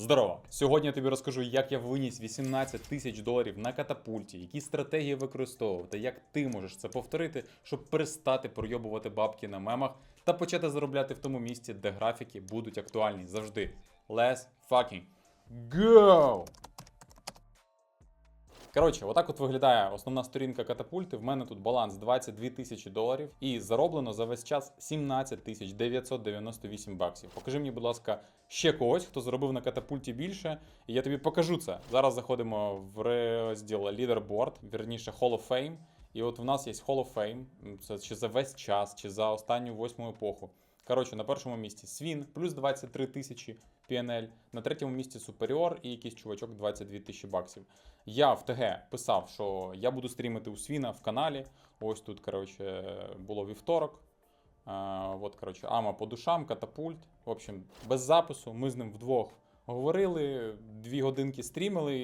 Здорово! Сьогодні я тобі розкажу, як я виніс 18 тисяч доларів на катапульті, які стратегії використовувати, як ти можеш це повторити, щоб перестати пройобувати бабки на мемах та почати заробляти в тому місці, де графіки будуть актуальні завжди. Let's fucking go! Коротше, отак от виглядає основна сторінка катапульти. В мене тут баланс 22 тисячі доларів і зароблено за весь час 17 тисяч 998 баксів. Покажи мені, будь ласка, ще когось, хто заробив на катапульті більше, і я тобі покажу це. Зараз заходимо в розділ Leaderboard, вірніше Hall of Fame. І от в нас є Hall of Fame, це чи за весь час, чи за останню восьму епоху. Коротше, на першому місці Свін, плюс 23 тисячі PNL, на третьому місці Superior і якийсь чувачок 22 тисячі баксів. Я в ТГ писав, що я буду стрімити у Свіна в каналі. Ось тут, коротше, було вівторок. А, от, коротше, Ама по душам, катапульт. В общем, без запису. Ми з ним вдвох говорили, дві годинки стрімили,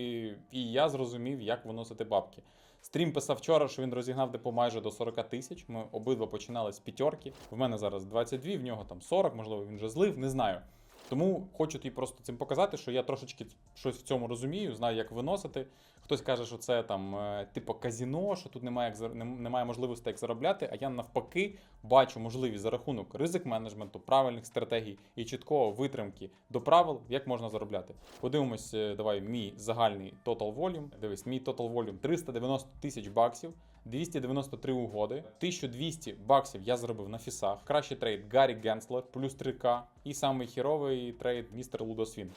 і- я зрозумів, як виносити бабки. Стрім писав вчора, що він розігнав депо майже до 40 тисяч. Ми обидва починали з п'ятерки. В мене зараз 22, в нього там 40, можливо, він вже злив, не знаю. Тому хочу тобі просто цим показати, що я трошечки щось в цьому розумію, знаю, як виносити. Хтось каже, що це там е, типу казіно, що тут немає як немає можливості як заробляти. А я навпаки бачу можливість за рахунок ризик менеджменту, правильних стратегій і чіткого витримки до правил, як можна заробляти. Подивимось, е, давай мій загальний total volume. Дивись, мій total volume 390 тисяч баксів. 293 угоди, 1200 баксів я заробив на фісах. Кращий трейд Гаррі Генслер, плюс 3К. І самий хіровий трейд містер Лудосвін.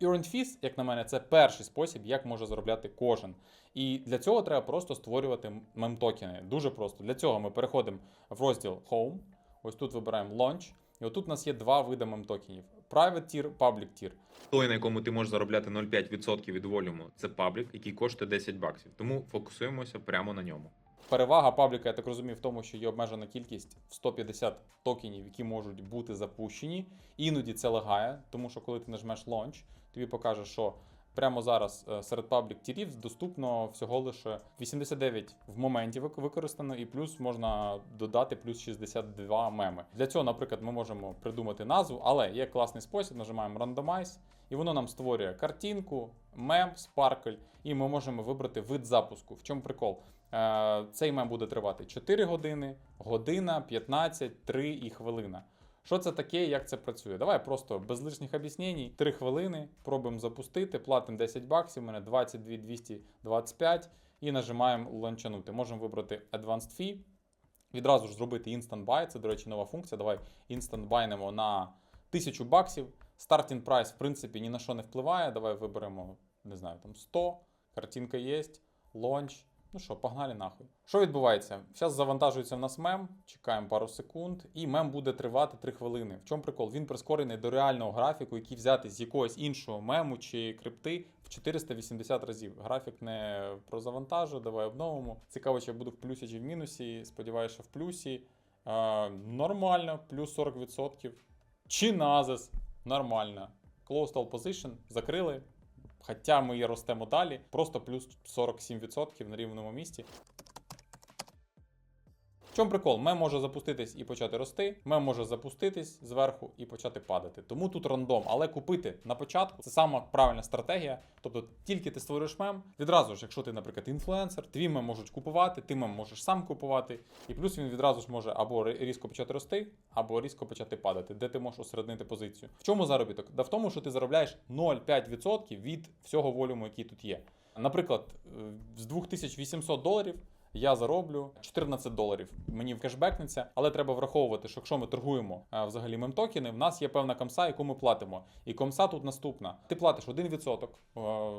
Earned Fees, як на мене, це перший спосіб, як може заробляти кожен. І для цього треба просто створювати мем-токени. Дуже просто. Для цього ми переходимо в розділ Home. Ось тут вибираємо Launch. І отут у нас є два види мем-токенів: Private Tier, Public Tier. Той, на якому ти можеш заробляти 0,5% від волюму, це паблік, який коштує 10 баксів. Тому фокусуємося прямо на ньому. Перевага пабліка, я так розумію, в тому, що є обмежена кількість в 150 токенів, які можуть бути запущені. Іноді це лагає, тому що коли ти нажмеш launch, тобі покаже, що прямо зараз е, серед паблік тірів доступно всього лише 89 в моменті використано, і плюс можна додати плюс 62 меми. Для цього, наприклад, ми можемо придумати назву, але є класний спосіб, нажимаємо Randomize, і воно нам створює картинку, мем, спаркль, і ми можемо вибрати вид запуску. В чому прикол? Е, Цей мем буде тривати 4 години, година, 15, 3 і хвилина. Що це таке, як це працює? Давай просто без лишніх об'яснень, 3 хвилини, пробуємо запустити, платимо 10 баксів, у мене 22 225 і нажимаємо ланчанути. Можемо вибрати Advanced Fee, відразу ж зробити Instant Buy, це, до речі, нова функція. Давай Instant Buy на 1000 баксів. Стартінг прайс, в принципі, ні на що не впливає. Давай виберемо, не знаю, там 100, картинка є, лонч. Ну що, погнали нахуй. Що відбувається? Зараз завантажується в нас мем, чекаємо пару секунд, і мем буде тривати 3 хвилини. В чому прикол? Він прискорений до реального графіку, який взяти з якогось іншого мему чи крипти в 480 разів. Графік не про завантажу, давай обновимо. Цікаво, чи я буду в плюсі чи в мінусі. Сподіваюся, що в плюсі. Е, нормально, плюс 40%. Чи назис, нормально. Closed all position, закрили. Хоча ми ростемо далі, просто плюс 47% на рівному місці. Чому прикол? Мем може запуститись і почати рости, мем може запуститись зверху і почати падати. Тому тут рандом, але купити на початку це сама правильна стратегія. Тобто тільки ти створюєш мем, відразу ж, якщо ти, наприклад, інфлюенсер, твій мем можуть купувати, ти мем можеш сам купувати, і плюс він відразу ж може або різко почати рости, або різко почати падати, де ти можеш осереднити позицію. В чому заробіток? Да в тому, що ти заробляєш 0,5% від всього волюму, який тут є. Наприклад, е, з 2800 доларів я зароблю 14 доларів. Мені кешбекнеться, але треба враховувати, що якщо ми торгуємо е, взагалі мемтокени, в нас є певна комса, яку ми платимо. І комса тут наступна: ти платиш 1%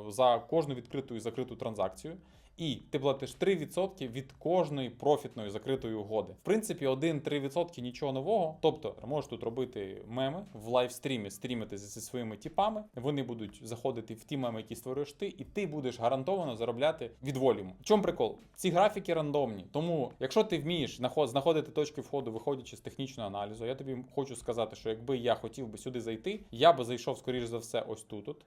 е, за кожну відкриту і закриту транзакцію. І ти платиш 3% від кожної профітної закритої угоди. В принципі, 1-3% нічого нового. Тобто, можеш тут робити меми в лайвстрімі, стрімити зі своїми тіпами. Вони будуть заходити в ті меми, які створюєш ти, і ти будеш гарантовано заробляти від волюму. В чому прикол? Ці графіки рандомні. Тому, якщо ти вмієш наход- знаходити точки входу, виходячи з технічного аналізу, я тобі хочу сказати, що якби я хотів би сюди зайти, я би зайшов, скоріш за все, ось тут.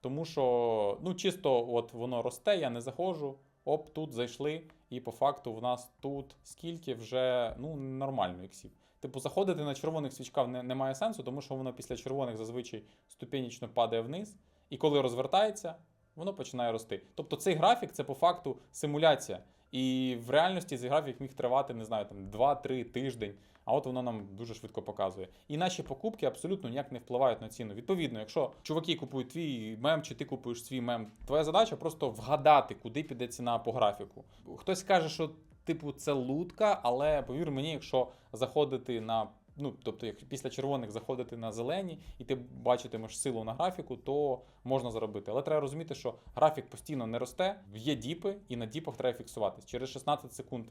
Тому що ну чисто от воно росте, я не заходжу. Оп, тут зайшли, і по факту в нас тут скільки вже ну нормально іксів. Типу, заходити на червоних свічках не, немає сенсу, тому що воно після червоних зазвичай ступенічно падає вниз, і коли розвертається, воно починає рости. Тобто цей графік це по факту симуляція. І в реальності цей графік міг тривати, не знаю, там 2-3 тиждень. А от воно нам дуже швидко показує. І наші покупки абсолютно ніяк не впливають на ціну. Відповідно, якщо чуваки купують твій мем, чи ти купуєш свій мем, твоя задача просто вгадати, куди піде ціна по графіку. Хтось каже, що типу це лутка, але повір мені, якщо заходити на. Ну, тобто, як після червоних заходити на зелені, і ти бачитимеш силу на графіку, то можна заробити. Але треба розуміти, що графік постійно не росте, є діпи, і на діпах треба фіксуватись. Через 16 секунд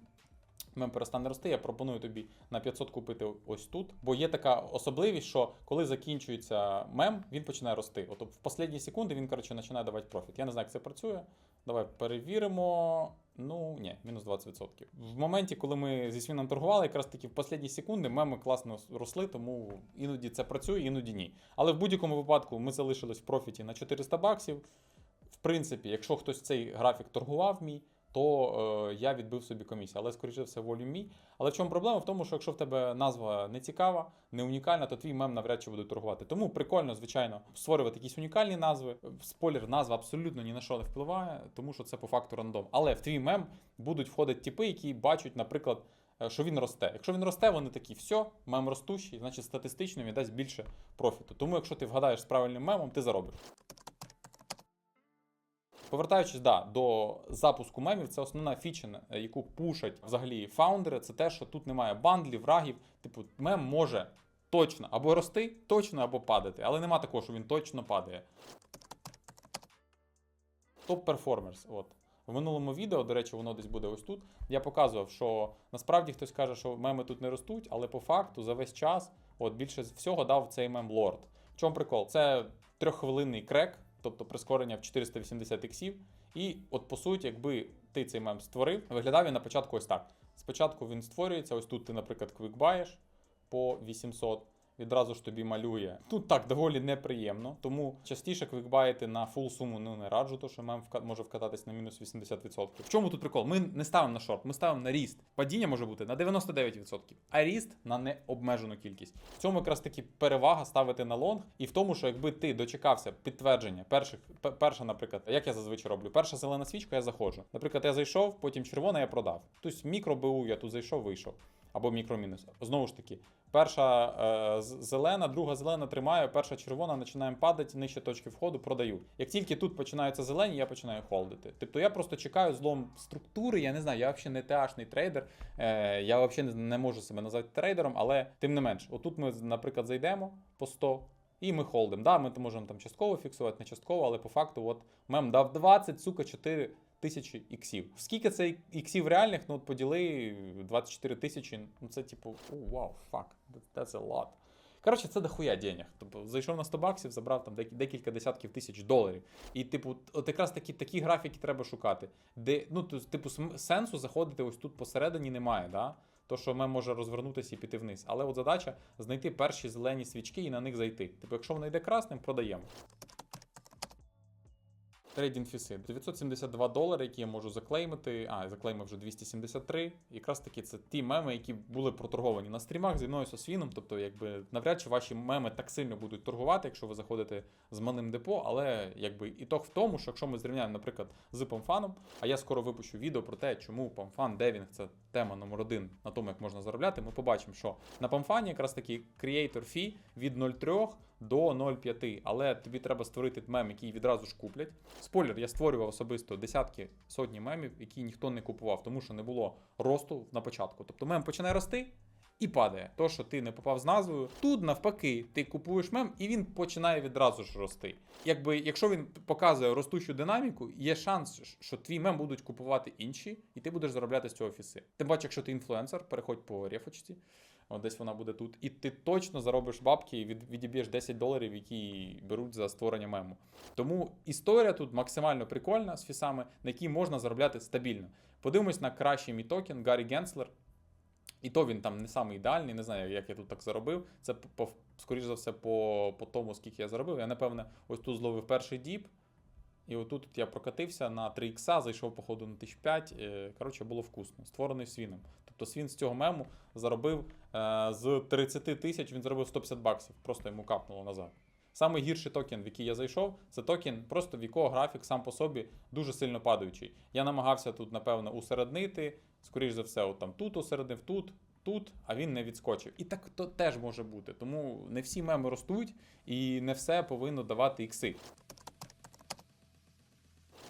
мем перестане рости. Я пропоную тобі на 500 купити ось тут. Бо є така особливість, що коли закінчується мем, він починає рости. От в останні секунди він коротше починає давати профіт. Я не знаю, як це працює. Давай перевіримо. Ну ні, мінус 20%. В моменті, коли ми зі свіном торгували, якраз таки в останні секунди меми класно росли, тому іноді це працює, іноді ні. Але в будь-якому випадку ми залишились в профіті на 400 баксів. В принципі, якщо хтось цей графік торгував мій, то е, я відбив собі комісію. Але, скоріше все, волю мій. Але в чому проблема? В тому, що якщо в тебе назва не цікава, не унікальна, то твій мем навряд чи буде торгувати. Тому прикольно, звичайно, створювати якісь унікальні назви. Спойлер, назва абсолютно ні на що не впливає, тому що це по факту рандом. Але в твій мем будуть входити типи, які бачать, наприклад. е, Що він росте. Якщо він росте, вони такі, все, мем ростущий, значить статистично він дасть більше профіту. Тому, якщо ти вгадаєш з правильним мемом, ти заробиш. Повертаючись да, до запуску мемів, це основна фіча, е, яку пушать взагалі фаундери. Це те, що тут немає бандлів, рагів. Типу, мем може точно або рости, точно або падати, але нема такого, що він точно падає. Топ перформерс. От. В минулому відео, до речі, воно десь буде ось тут. Я показував, що насправді хтось каже, що меми тут не ростуть, але по факту за весь час от більше всього дав цей мем Лорд. В чому прикол? Це трьоххвилинний крек, тобто прискорення в 480 іксів. І от по суті, якби ти цей мем створив, виглядав він на початку ось так. Спочатку він створюється, ось тут ти, наприклад, квикбаєш по 800. Відразу ж тобі малює. Тут так доволі неприємно, тому частіше квикбаєти на фул суму ну, не раджу, то що мем може вкататись на мінус 80%. В чому тут прикол? Ми не ставимо на шорт, ми ставимо на ріст. Падіння може бути на 99%, а ріст на необмежену кількість. В цьому якраз таки перевага ставити на лонг, і в тому, що якби ти дочекався підтвердження перших, перша, наприклад, як я зазвичай роблю, перша зелена свічка, я заходжу. Наприклад, я зайшов, потім червона я продав. Тобто мікро БУ я тут зайшов, вийшов. Або мікромінус. Знову ж таки, перша е, зелена, друга зелена тримаю, перша червона починаємо падати нижче точки входу, продаю. Як тільки тут починаються зелені, я починаю холдити. Тобто я просто чекаю злом структури. Я не знаю, я взагалі не TH-ний трейдер. Е, я взагалі не, не можу себе назвати трейдером, але тим не менш, отут ми, наприклад, зайдемо по 100. І ми холдимо. Да, ми можемо там частково фіксувати, не частково, але по факту, от мем дав 20, сука, 4 тисячі іксів. Скільки це іксів реальних? Ну, от поділи 24 тисячі. Ну це типу, вау, фак, that's a lot. Коротше, це дохуя денег. Тобто зайшов на 100 баксів, забрав там декілька десятків тисяч доларів. І, типу, от якраз такі, такі графіки треба шукати. Де, ну, типу, сенсу заходити ось тут посередині немає, да? То, що мем може розвернутися і піти вниз. Але от задача знайти перші зелені свічки і на них зайти. Типу, якщо воно йде красним, продаємо. Трейдінг фіси 972 долари, які я можу заклеймити. А, я заклеймив вже 273. Якраз таки це ті меми, які були проторговані на стрімах зі мною з Освіном. Тобто, якби навряд чи ваші меми так сильно будуть торгувати, якщо ви заходите з малим депо. Але якби ітог в тому, що якщо ми зрівняємо, наприклад, з памфаном, а я скоро випущу відео про те, чому памфан девінг це тема номер один на тому, як можна заробляти. Ми побачимо, що на памфані якраз таки creator fee від 0,3 до 0,5, але тобі треба створити мем, який відразу ж куплять. Спойлер, я створював особисто десятки сотні мемів, які ніхто не купував, тому що не було росту на початку. Тобто мем починає рости. І падає. То, що ти не попав з назвою. Тут навпаки, ти купуєш мем, і він починає відразу ж рости. Якби, якщо він показує ростущу динаміку, є шанс, що твій мем будуть купувати інші, і ти будеш заробляти з цього фіси. Тим паче, якщо ти інфлюенсер, переходь по рефочці. Десь вона буде тут. І ти точно заробиш бабки і від, відіб'єш 10 доларів, які беруть за створення мему. Тому історія тут максимально прикольна з фісами, на якій можна заробляти стабільно. Подивимось на кращий мій токен Гаррі Генслер. І то він там не самий ідеальний, не знаю, як я тут так заробив. Це по, скоріш за все, по, по тому, скільки я заробив. Я, напевне, ось тут зловив перший діп. І отут от я прокатився на 3 ікса, зайшов, походу, на 1005. Е, Коротше, було вкусно. Створений свіном. Тобто свін з цього мему заробив з 30 тисяч він заробив 150 баксів, просто йому капнуло назад. Самий гірший токен, в який я зайшов, це токен, просто в якого графік сам по собі дуже сильно падаючий. Я намагався тут, напевно, усереднити, скоріш за все, от там тут усередив, тут, тут, а він не відскочив. І так то теж може бути. Тому не всі меми ростуть, і не все повинно давати ікси.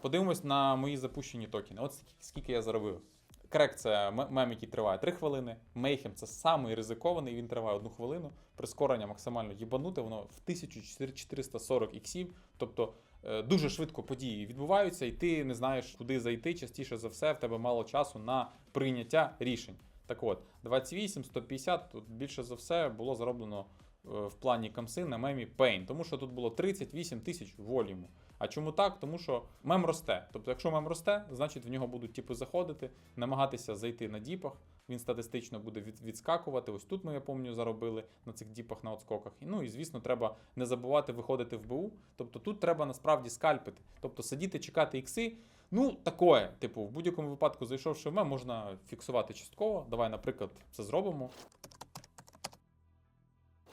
Подивимось на мої запущені токени. От скільки я заробив. Крек це мем, який триває 3 хвилини. Мейхем це самий ризикований, він триває 1 хвилину. Прискорення максимально їбануте, воно в 1440 іксів. Тобто е, дуже швидко події відбуваються, і ти не знаєш, куди зайти. Частіше за все, в тебе мало часу на прийняття рішень. Так от, 28, 150, тут більше за все було зароблено е, в плані камси на мемі Pain, тому що тут було 38 тисяч волюму. А чому так? Тому що мем росте. Тобто, якщо мем росте, значить в нього будуть типи заходити, намагатися зайти на діпах. Він статистично буде відскакувати. Ось тут ми, я пам'ятаю, заробили на цих діпах на отскоках. Ну і звісно, треба не забувати виходити в БУ. Тобто тут треба насправді скальпити. Тобто сидіти, чекати ікси. Ну, такое. Типу, в будь-якому випадку, зайшовши в мем, можна фіксувати частково. Давай, наприклад, це зробимо.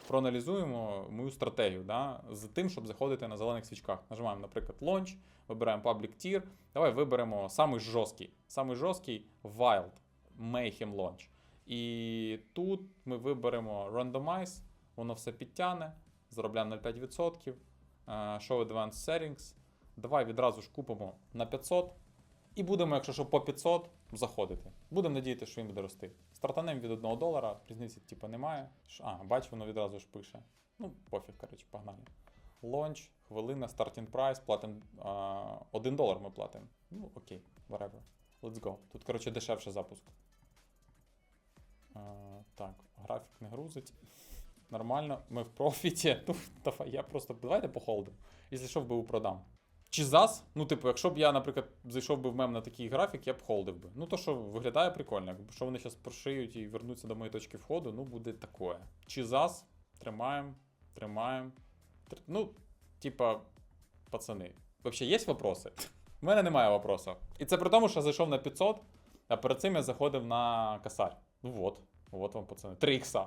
Проаналізуємо мою стратегію да, з тим, щоб заходити на зелених свічках. Нажимаємо, наприклад, Launch, вибираємо Public Tier. Давай виберемо самий жорсткий. Самий жорсткий Wild Mayhem Launch. І тут ми виберемо Randomize, воно все підтягне, заробляємо 0,5%. е, Show Advanced Settings. Давай відразу ж купимо на 500. І будемо, якщо що, по 500 заходити. Будемо надіятися, що він буде рости. Стартанем від 1 долара, різниці типу немає. А, бач, воно відразу ж пише. Ну, пофіг, коротше, погнали. Лонч, хвилина, стартінг прайс, платимо 1 долар ми платимо. Ну, окей, whatever. Let's go. Тут, коротше, дешевше запуск. А, так, графік не грузить. Нормально, ми в профіті. Ну, давай, я просто. Давайте похолдимо. Якщо що, БУ продам. Чи ЗАС? Ну, типу, якщо б я, наприклад, зайшов би в мем на такий графік, я б холдив би. Ну, то що виглядає прикольно. Якщо вони зараз прошиють і вернуться до моєї точки входу, ну буде таке. Чи ЗАС? Тримаємо, тримаємо. Тр- Ну, типа, пацани, взагалі є вопроси? У мене немає вопросу. І це при тому, що зайшов на 500, а перед цим я заходив на косарь. Ну от, от вам, пацани. 3 ікса.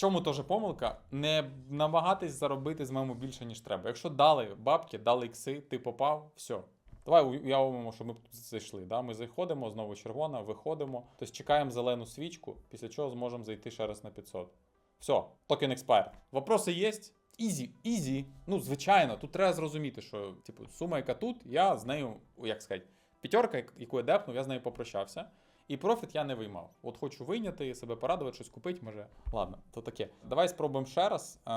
Чому теж помилка? Не намагатись заробити з мему більше, ніж треба. Якщо дали бабки, дали ікси, ти попав, все. Давай уявимо, що ми зайшли. Да? Ми заходимо, знову червона, виходимо. Тобто чекаємо зелену свічку, після чого зможемо зайти ще раз на 500. Все, токен expire. Вопроси є? Ізі, ізі. Ну, звичайно, тут треба зрозуміти, що типу, сума, яка тут, я з нею, як сказати, п'ятерка, яку я депнув, я з нею попрощався. І профіт я не виймав. От хочу вийняти, себе порадувати, щось купити, може. Ладно, то таке. Давай спробуємо ще раз. Е,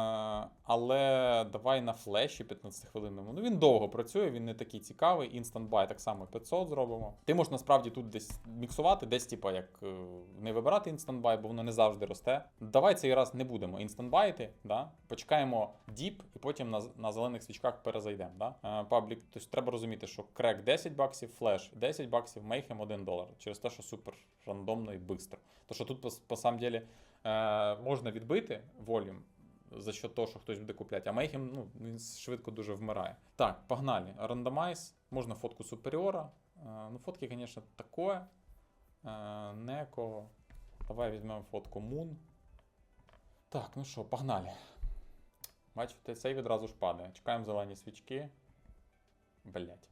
але давай на флеші 15 хвилинному. Ну він довго працює, він не такий цікавий. Instant buy так само 500 зробимо. Ти можеш насправді тут десь міксувати, десь, типа, як е, не вибирати instant buy, бо воно не завжди росте. Давай цей раз не будемо instant buy, да? почекаємо діп і потім на, на зелених свічках перезайдемо. Да? Е, Паблік, тобто треба розуміти, що крек 10 баксів, флеш 10 баксів, мейхем 1 долар. Через те, що супер рандомно і швидко. То що тут, по, по самом деле, е, можна відбити волюм за що того, що хтось буде купляти, а мейхем ну, він швидко дуже вмирає. Так, погнали. Рандомайз, можна фотку суперіора. Е, ну, фотки, звісно, таке. Е, Неко. Давай візьмемо фотку Moon. Так, ну що, погнали. Бачите, цей відразу ж падає. Чекаємо зелені свічки. Блять.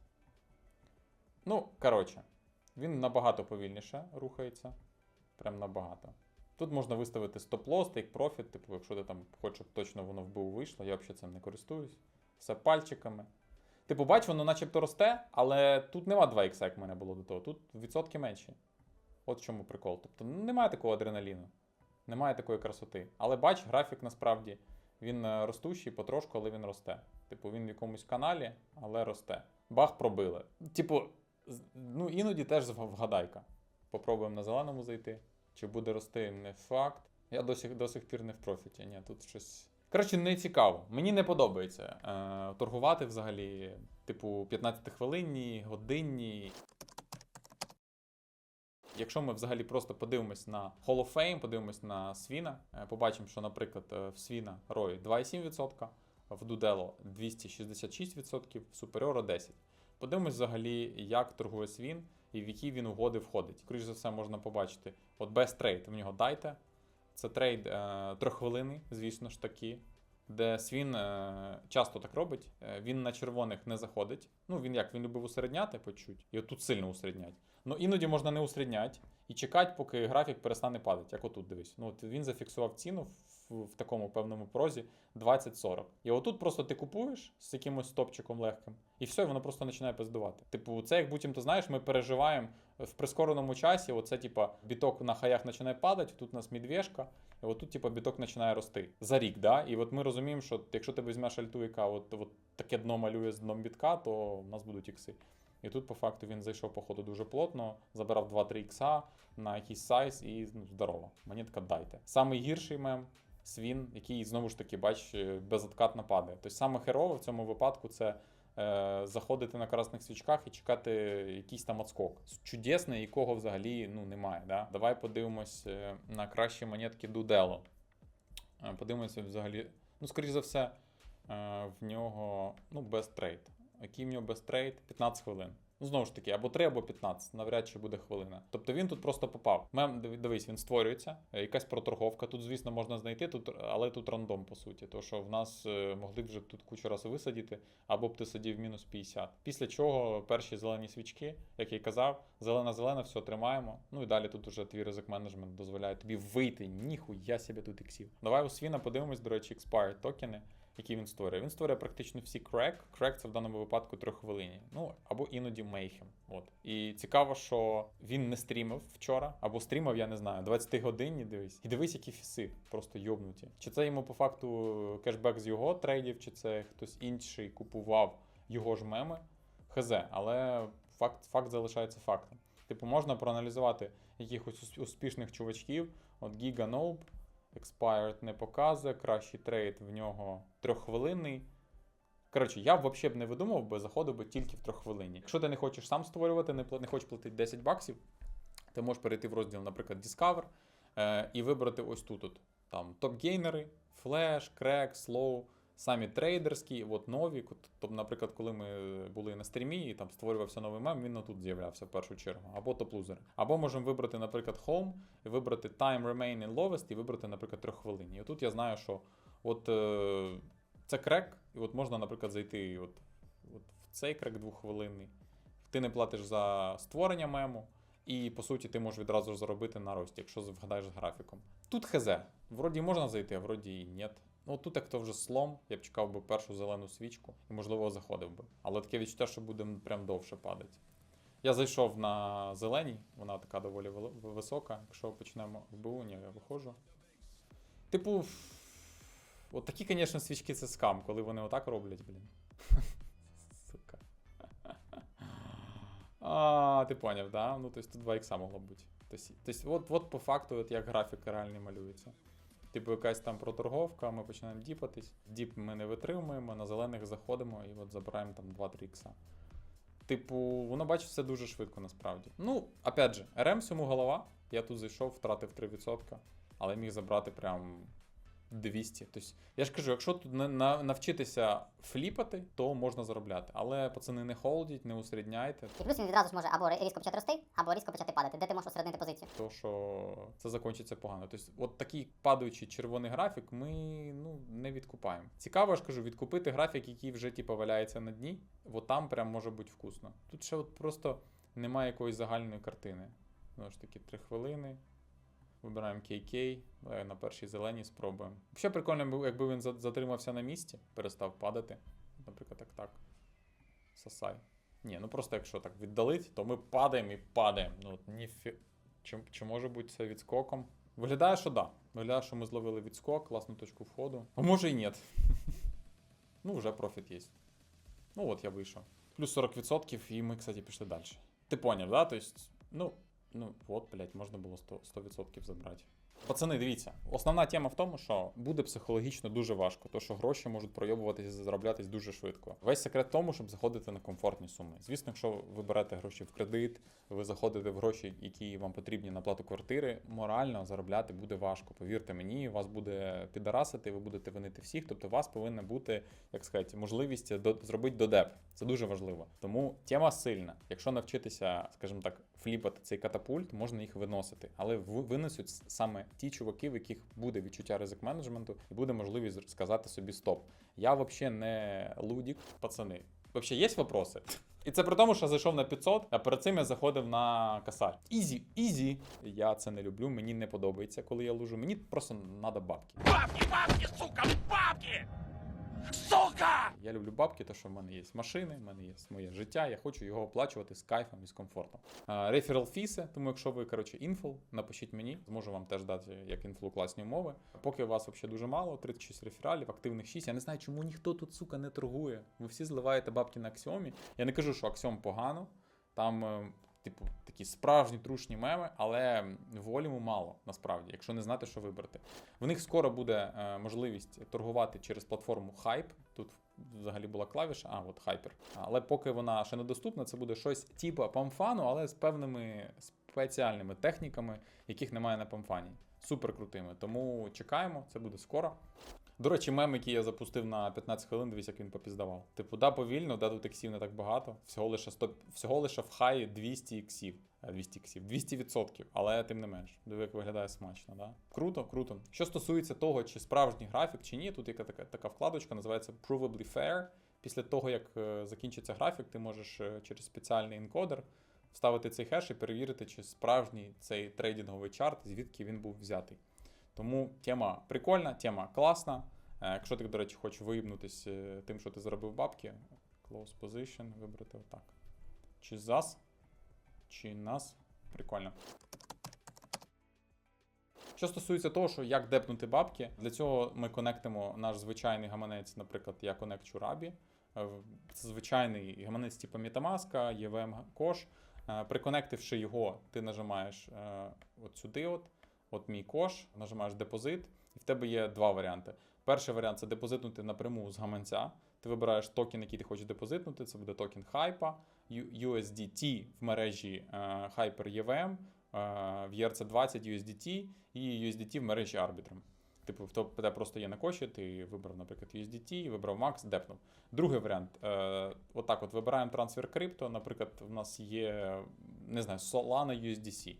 Ну, коротше, він набагато повільніше рухається. Прям набагато. Тут можна виставити стоп-лосс, take profit, типу, якщо ти там хочеш, щоб точно воно в БУ вийшло, я взагалі цим не користуюсь. Все пальчиками. Типу, бач, воно начебто росте, але тут нема 2 х як в мене було до того. Тут відсотки менші. От в чому прикол. Тобто ну, немає такого адреналіну, немає такої красоти. Але бач, графік насправді він е, ростущий потрошку, але він росте. Типу, він в якомусь каналі, але росте. Бах пробили. Типу, ну іноді теж вгадайка. Попробуємо на зеленому зайти. Чи буде рости, не факт. Я до сих, до сих пір не в профіті. Ні, тут щось. Коротше, не цікаво. Мені не подобається е, торгувати взагалі, типу, 15-хвилинні, годинні. Якщо ми взагалі просто подивимось на Hall of Fame, подивимось на Свіна, е, побачимо, що, наприклад, е, в Свіна ROI 2,7%, в Дудело 266%, в Superior 10%. Подивимось взагалі, як торгує Свін і в які він угоди входить. Скоріше за все, можна побачити. От Best Trade, в нього дайте. Це трейд е, трьоххвилинний, звісно ж таки. Де свін е, часто так робить, Е, він на червоних не заходить. Ну він як він любив усередняти по чуть, і отут сильно усереднять. Ну іноді можна не усереднять і чекати, поки графік перестане падати, як отут дивись. Ну от він зафіксував ціну в, такому певному прозі 20-40. І отут просто ти купуєш з якимось стопчиком легким, і все, і воно просто починає пиздувати. Типу, це як будь-то знаєш, ми переживаємо в прискореному часі. Оце, типа, біток на хаях починає падати, тут у нас медвежка, і отут, типа, біток починає рости за рік. Да? І от ми розуміємо, що якщо ти візьмеш альту, яка от, от таке дно малює з дном бітка, то в нас будуть ікси. І тут, по факту, він зайшов, походу, дуже плотно, забирав 2-3 ікса на якийсь сайз і ну, здорово. Монетка дайте. Самий гірший мем свін, який знову ж таки, бач, е, безоткатно падає. Тобто саме херове в цьому випадку це е, заходити на красних свічках і чекати якийсь там отскок. Чудесний, якого взагалі ну, немає. Да? Давай подивимось е, на кращі монетки Дудело. Е, Подивимося взагалі. Ну, скоріш за все, в нього ну, best trade. Який в нього best trade? 15 хвилин. Ну, знову ж таки, або 3, або 15, навряд чи буде хвилина. Тобто він тут просто попав. Мем, дивись, він створюється, е, якась проторговка. Тут, звісно, можна знайти, тут, але тут рандом, по суті. То що в нас е, могли б вже тут кучу разів висадити, або б ти сидів мінус 50. Після чого перші зелені свічки, як я й казав, зелена-зелена, все тримаємо. Ну і далі тут уже твій ризик менеджмент дозволяє тобі вийти. Ніхуя себе тут іксів. Давай у Свіна подивимось, до речі, expired токени які він створює. Він створює практично всі крек. Крек це в даному випадку трьоххвилинні. Ну або іноді мейхем. От. І цікаво, що він не стрімив вчора, або стрімив, я не знаю, 20 годинні дивись. І дивись, які фіси, просто йобнуті. Чи це йому по факту кешбек з його трейдів, чи це хтось інший купував його ж меми. Хз, але факт, факт залишається фактом. Типу, можна проаналізувати якихось успішних чувачків, от Giga Noob, Expired не показує, кращий трейд в нього трьоххвилинний. Коротше, я б взагалі б не видумав би, заходив би тільки в трьоххвилинні. Якщо ти не хочеш сам створювати, не, не хочеш платити 10 баксів, ти можеш перейти в розділ, наприклад, Discover е, і вибрати ось тут. Там топ-гейнери, Flash, Crack, Slow, самі трейдерські, от нові. Тобто, наприклад, коли ми були на стрімі і там створювався новий мем, він тут з'являвся в першу чергу. Або топ-лузери. Або можемо вибрати, наприклад, Home, вибрати Time Remaining Lowest і вибрати, наприклад, трьоххвилинні. І отут я знаю, що от е, це крек, і от можна, наприклад, зайти от, от в цей крек двоххвилинний. Ти не платиш за створення мему, і по суті ти можеш відразу заробити на рості, якщо вгадаєш з графіком. Тут хз. Вроді можна зайти, а вроді і ні. Ну тут як то вже слом, я б чекав би першу зелену свічку і, можливо, заходив би. Але таке відчуття, що буде прям довше падати. Я зайшов на зеленій, вона така доволі висока. Якщо почнемо в БУ, ні, я виходжу. Типу, от такі, звісно, свічки це скам, коли вони отак роблять, блін. Сука. А, ти поняв, да? Ну, тобто тут 2 ікса могло бути. Тобто, тобто от, от по факту, от як графік реальний малюється. Типу, якась там проторговка, ми починаємо діпатись. Діп ми не витримуємо, на зелених заходимо і от забираємо там 2-3 ікса. Типу, воно бачить все дуже швидко насправді. Ну, опять же, РМ всьому голова. Я тут зайшов, втратив 3%, але міг забрати прям 200. Тобто, я ж кажу, якщо тут на- на- навчитися фліпати, то можна заробляти. Але пацани не холдіть, не усередняйте, І плюс він відразу ж може або різко почати рости, або різко почати падати, де ти можеш усереднити позицію. то що це закінчиться погано. Тобто, от такий падаючий червоний графік ми ну, не відкупаємо. Цікаво, я ж кажу, відкупити графік, який вже типу, валяється на дні, от там прям може бути вкусно. Тут ще от просто немає якоїсь загальної картини. Знову ж таки, 3 хвилини. Вибираємо KK, на першій зеленій спробуємо. Взагалі прикольно, якби він затримався на місці, перестав падати. Наприклад, так так. Сосай. Ні, ну просто якщо так віддалить, то ми падаємо і падаємо. Ну, от ніфі... чи, чи може бути це відскоком? Виглядає, що да. Виглядає, що ми зловили відскок, класну точку входу. А може і ні. ну, вже профіт є. Ну от я вийшов. Плюс 40%, і ми, кстати, пішли далі. Ти поняв, да? Тобто, ну, ну, вот, блядь, можно было 100%, 100% забрати. Пацани, дивіться, основна тема в тому, що буде психологічно дуже важко, то що гроші можуть пройобуватися і зароблятись дуже швидко. Весь секрет в тому, щоб заходити на комфортні суми. Звісно, якщо ви берете гроші в кредит, ви заходите в гроші, які вам потрібні на плату квартири, морально заробляти буде важко. Повірте мені, вас буде підарасити, ви будете винити всіх. Тобто, у вас повинна бути, як сказати, можливість до, зробити додеп. Це дуже важливо. Тому тема сильна. Якщо навчитися, скажімо так, фліпати цей катапульт, можна їх виносити, але винесуть саме ті чуваки, в яких буде відчуття ризик менеджменту і буде можливість сказати собі стоп. Я взагалі не лудік, пацани. Взагалі є вопроси? І це при тому, що зайшов на 500, а перед цим я заходив на касар. Ізі, ізі. Я це не люблю, мені не подобається, коли я лужу. Мені просто треба бабки. Бабки, бабки, сука, бабки! Сука! Я люблю бабки, тому що в мене є машини, в мене є моє життя. Я хочу його оплачувати з кайфом і з комфортом. Реферал фіси, тому якщо ви коротше інфл, напишіть мені, зможу вам теж дати як інфлу класні умови. Поки у вас взагалі дуже мало, 36 рефералів, активних 6. Я не знаю, чому ніхто тут сука не торгує. Ви всі зливаєте бабки на аксіомі. Я не кажу, що аксіом погано. Там, е, типу, такі справжні трушні меми, але волюму мало насправді, якщо не знати, що вибрати. В них скоро буде е, можливість торгувати через платформу Hype. Тут взагалі була клавіша, а от Hyper. Але поки вона ще недоступна, це буде щось типу памфану, але з певними спеціальними техніками, яких немає на памфані. Супер крутими. Тому чекаємо, це буде скоро. До речі, мем, який я запустив на 15 хвилин, дивись, як він попіздавав. Типу, да, повільно, да, тут іксів не так багато. Всього лише 100, всього лише в хаї 200 іксів. Е, 200 іксів, 200%, але тим не менш. Диви, як виглядає смачно, да? Круто, круто. Що стосується того, чи справжній графік, чи ні, тут яка така, така вкладочка, називається Provably Fair. Після того, як е, закінчиться графік, ти можеш е, через спеціальний енкодер вставити цей хеш і перевірити, чи справжній цей трейдинговий чарт, звідки він був взятий. Тому тема прикольна, тема класна. Е, Якщо ти, до речі, хочеш виїбнутись е, тим, що ти заробив бабки, close position, вибрати отак. Чи зас, чи нас. Прикольно. Що стосується того, що як депнути бабки, для цього ми конектимо наш звичайний гаманець, наприклад, я конекчу Рабі. Це звичайний гаманець типу Metamask, EVM Кош. Е, Приконективши його, ти нажимаєш от сюди, от, от мій кош, нажимаєш депозит, і в тебе є два варіанти. Перший варіант це депозитнути напряму з гаманця. Ти вибираєш токен, який ти хочеш депозитнути. Це буде токен хайпа, USDT в мережі е, Hyper EVM, е, в ERC20 USDT і USDT в мережі Arbitrum. Типу, в тебе просто є на коші, ти вибрав, наприклад, USDT, вибрав Max, депнув. Другий варіант. Е, отак от вибираємо трансфер крипто. Наприклад, в нас є, не знаю, Solana USDC.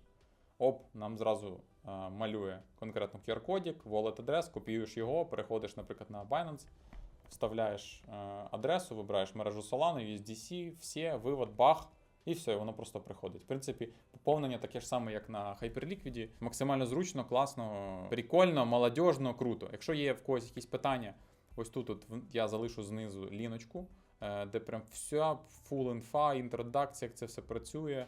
Оп, нам зразу малює конкретно QR-кодік, wallet адрес, копіюєш його, переходиш, наприклад, на Binance, вставляєш е, адресу, вибираєш мережу Solana, USDC, все, вивод, бах, і все, воно просто приходить. В принципі, поповнення таке ж саме, як на Hyperliquid. Максимально зручно, класно, прикольно, молодіжно, круто. Якщо є в когось якісь питання, ось тут от я залишу знизу ліночку, е, де прям вся full інфа, інтродакція, як це все працює.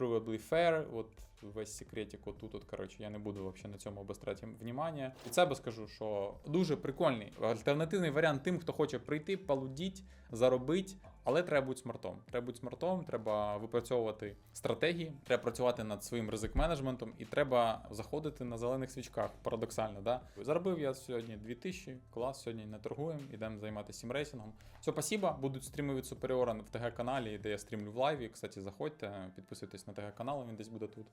Provably fair, от весь секретик отут, от, коротше, я не буду вообще на цьому обостряти внимання. І себе скажу, що дуже прикольний альтернативний варіант тим, хто хоче прийти, полудіть, заробити, але треба бути смартом. Треба бути смартом, треба випрацьовувати стратегії, треба працювати над своїм ризик-менеджментом і треба заходити на зелених свічках. Парадоксально, да? Заробив я сьогодні 2000, клас, сьогодні не торгуємо, ідемо займатися сімрейсингом. Все, спасибо. Будуть стріми від Суперіора в ТГ-каналі, де я стрімлю в лайві. Кстати, заходьте, підписуйтесь на ТГ-канал, він десь буде тут.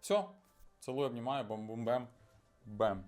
Все, цілую, обнімаю, бам-бум-бем. Бем.